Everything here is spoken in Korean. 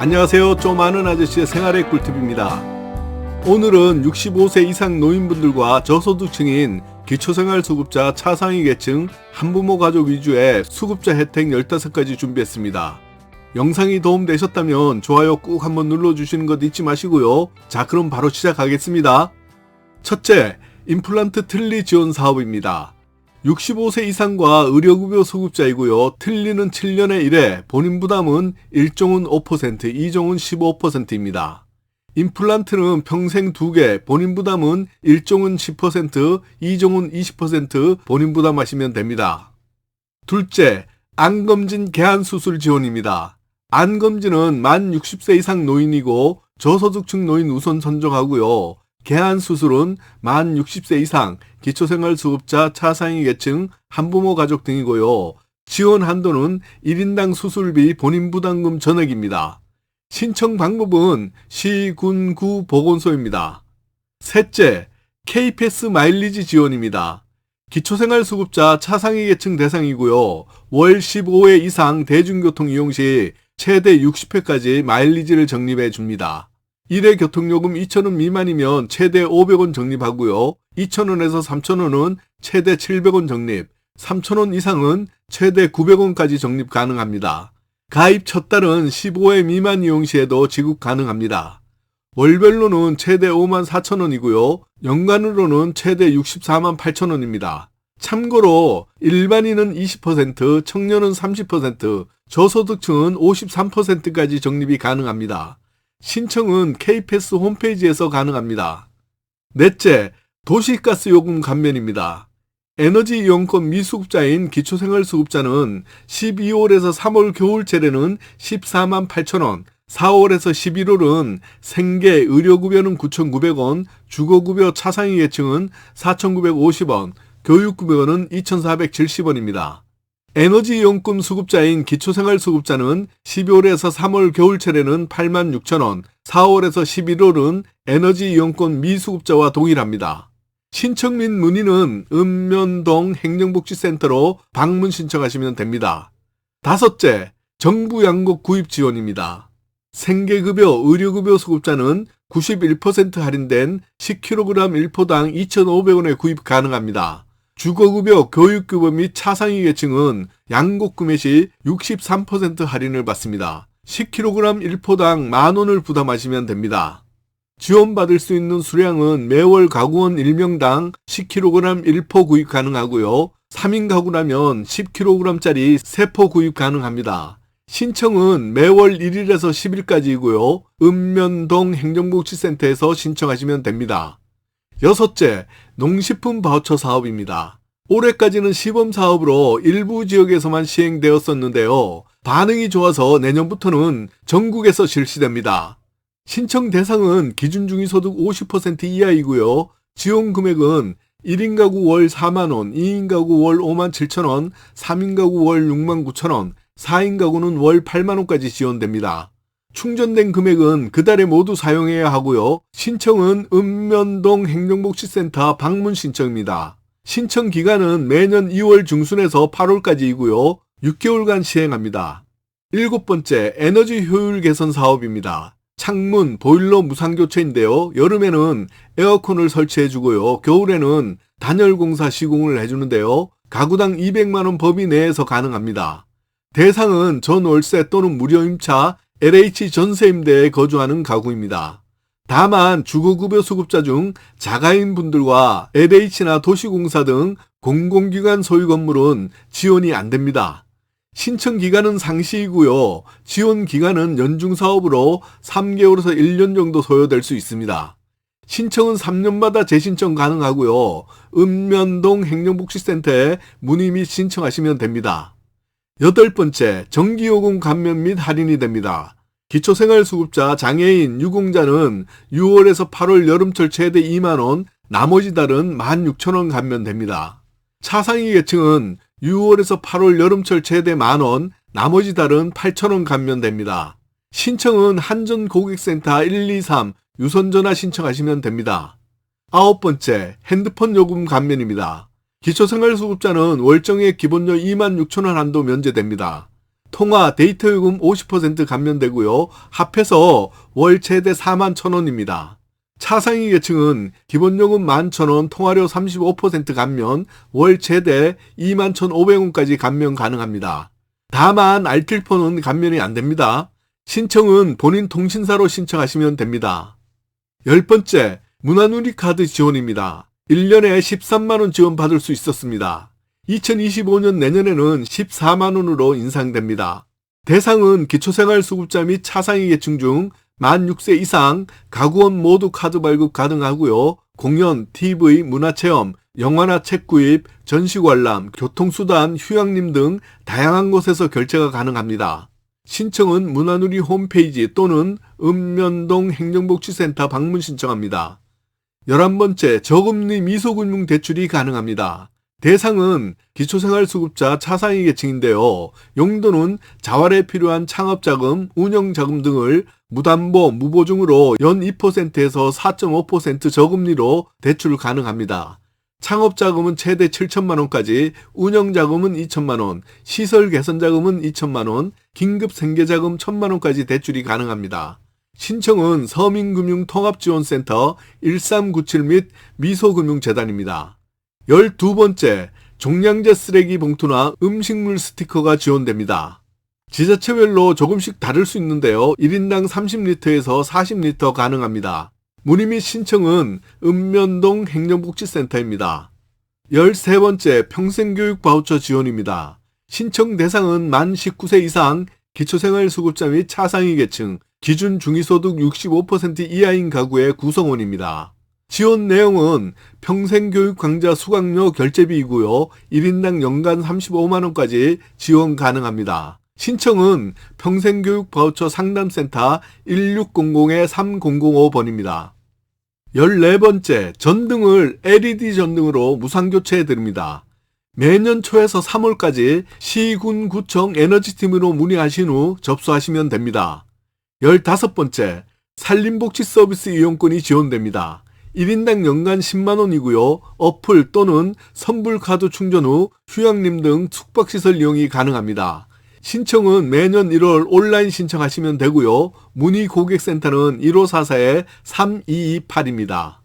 안녕하세요. 좀 아는 아저씨의 생활의 꿀팁입니다. 오늘은 65세 이상 노인분들과 저소득층인 기초생활수급자 차상위 계층 한부모 가족 위주의 수급자 혜택 15가지 준비했습니다. 영상이 도움되셨다면 좋아요 꾹 한번 눌러주시는 것 잊지 마시고요. 자 그럼 바로 시작하겠습니다. 첫째, 임플란트 틀니 지원 사업입니다. 65세 이상과 의료급여 수급자이고요. 틀니는 7년에 1회, 본인 부담은 1종은 5%, 2종은 15%입니다. 임플란트는 평생 2개, 본인 부담은 1종은 10%, 2종은 20% 본인 부담하시면 됩니다. 둘째, 안검진 개안 수술 지원입니다. 안검진은 만 60세 이상 노인이고 저소득층 노인 우선 선정하고요. 개안 수술은 만 60세 이상 기초생활수급자 차상위 계층 한부모 가족 등이고요. 지원 한도는 1인당 수술비 본인 부담금 전액입니다. 신청 방법은 시, 군, 구 보건소입니다. 셋째, KPS 마일리지 지원입니다. 기초생활수급자 차상위 계층 대상이고요. 월 15회 이상 대중교통 이용 시 최대 60회까지 마일리지를 적립해 줍니다. 1회 교통요금 2,000원 미만이면 최대 500원 적립하고요. 2,000원에서 3,000원은 최대 700원 적립, 3,000원 이상은 최대 900원까지 적립 가능합니다. 가입 첫 달은 15회 미만 이용 시에도 지급 가능합니다. 월별로는 최대 5만 4천 원이고요. 연간으로는 최대 64만 8천 원입니다. 참고로 일반인은 20%, 청년은 30%, 저소득층은 53%까지 적립이 가능합니다. 신청은 KPS 홈페이지에서 가능합니다. 넷째, 도시가스 요금 감면입니다. 에너지 이용권 미수급자인 기초생활수급자는 12월에서 3월 겨울철에는 14만 8천원, 4월에서 11월은 생계 의료급여는 9,900원, 주거급여 차상위 계층은 4,950원, 교육급여는 2,470원입니다. 에너지 이용금 수급자인 기초생활수급자는 12월에서 3월 겨울철에는 8만 6천원, 4월에서 11월은 에너지 이용권 미수급자와 동일합니다. 신청 및 문의는 읍면동 행정복지센터로 방문 신청하시면 됩니다. 다섯째, 정부 양곡 구입 지원입니다. 생계급여, 의료급여 수급자는 91% 할인된 10kg 1포당 2,500원에 구입 가능합니다. 주거급여, 교육급여 및 차상위 계층은 양곡 구매 시 63% 할인을 받습니다. 10kg 1포당 만원을 부담하시면 됩니다. 지원받을 수 있는 수량은 매월 가구원 1명당 10kg 1포 구입 가능하고요. 3인 가구라면 10kg짜리 3포 구입 가능합니다. 신청은 매월 1일에서 10일까지이고요. 읍면동 행정복지센터에서 신청하시면 됩니다. 여섯째, 농식품 바우처 사업입니다. 올해까지는 시범 사업으로 일부 지역에서만 시행되었었는데요. 반응이 좋아서 내년부터는 전국에서 실시됩니다. 신청 대상은 기준 중위소득 50% 이하이고요. 지원 금액은 1인 가구 월 4만원, 2인 가구 월 5만 7천원, 3인 가구 월 6만 9천원, 4인 가구는 월 8만원까지 지원됩니다. 충전된 금액은 그달에 모두 사용해야 하고요. 신청은 읍면동 행정복지센터 방문 신청입니다. 신청 기간은 매년 2월 중순에서 8월까지이고요. 6개월간 시행합니다. 일곱 번째, 에너지 효율 개선 사업입니다. 창문, 보일러 무상 교체인데요. 여름에는 에어컨을 설치해 주고요. 겨울에는 단열 공사 시공을 해주는데요. 가구당 200만원 범위 내에서 가능합니다. 대상은 전 월세 또는 무료 임차, LH 전세임대에 거주하는 가구입니다. 다만 주거급여 수급자 중 자가인 분들과 LH나 도시공사 등 공공기관 소유 건물은 지원이 안 됩니다. 신청 기간은 상시이고요. 지원 기간은 연중 사업으로 3개월에서 1년 정도 소요될 수 있습니다. 신청은 3년마다 재신청 가능하고요. 읍면동 행정복지센터에 문의 및 신청하시면 됩니다. 여덟 번째, 전기요금 감면 및 할인이 됩니다. 기초생활수급자, 장애인, 유공자는 6월에서 8월 여름철 최대 2만원, 나머지 달은 16,000원 감면됩니다. 차상위 계층은 6월에서 8월 여름철 최대 만원, 나머지 달은 8,000원 감면됩니다. 신청은 한전고객센터 123 유선전화 신청하시면 됩니다. 아홉 번째, 핸드폰 요금 감면입니다. 기초생활수급자는 월정액 기본료 2만 6천원 한도 면제됩니다. 통화 데이터 요금 50% 감면되고요. 합해서 월 최대 4만 1,000원입니다. 차상위 계층은 기본요금 11,000원, 통화료 35% 감면, 월 최대 21,500원까지 감면 가능합니다. 다만 알뜰폰은 감면이 안 됩니다. 신청은 본인 통신사로 신청하시면 됩니다. 열 번째, 문화누리 카드 지원입니다. 1년에 13만원 지원받을 수 있었습니다. 2025년 내년에는 14만원으로 인상됩니다. 대상은 기초생활수급자 및 차상위 계층 중 만 6세 이상 가구원 모두 카드 발급 가능하고요. 공연, TV, 문화체험, 영화나 책 구입, 전시 관람, 교통수단, 휴양림 등 다양한 곳에서 결제가 가능합니다. 신청은 문화누리 홈페이지 또는 읍면동 행정복지센터 방문 신청합니다. 11번째, 저금리 미소금융 대출이 가능합니다. 대상은 기초생활수급자 차상위 계층인데요. 용도는 자활에 필요한 창업자금, 운영자금 등을 무담보, 무보증으로 연 2%에서 4.5% 저금리로 대출 가능합니다. 창업자금은 최대 7천만 원까지, 운영자금은 2천만 원, 시설 개선자금은 2천만 원, 긴급 생계자금 1천만 원까지 대출이 가능합니다. 신청은 서민금융통합지원센터 1397 및 미소금융재단입니다. 12번째, 종량제 쓰레기 봉투나 음식물 스티커가 지원됩니다. 지자체별로 조금씩 다를 수 있는데요. 1인당 30리터에서 40리터 가능합니다. 문의 및 신청은 읍면동 행정복지센터입니다. 13번째, 평생교육 바우처 지원입니다. 신청 대상은 만 19세 이상 기초생활수급자 및 차상위 계층, 기준 중위소득 65% 이하인 가구의 구성원입니다. 지원 내용은 평생교육 강좌 수강료 결제비이고요. 1인당 연간 35만원까지 지원 가능합니다. 신청은 평생교육 바우처 상담센터 1600-3005번입니다. 14번째, 전등을 LED 전등으로 무상 교체해 드립니다. 매년 초에서 3월까지 시군 구청 에너지팀으로 문의하신 후 접수하시면 됩니다. 15번째, 산림복지 서비스 이용권이 지원됩니다. 1인당 연간 10만원이고요. 어플 또는 선불 카드 충전 후 휴양림 등 숙박시설 이용이 가능합니다. 신청은 매년 1월 온라인 신청하시면 되고요. 문의 고객센터는 1544-3228입니다.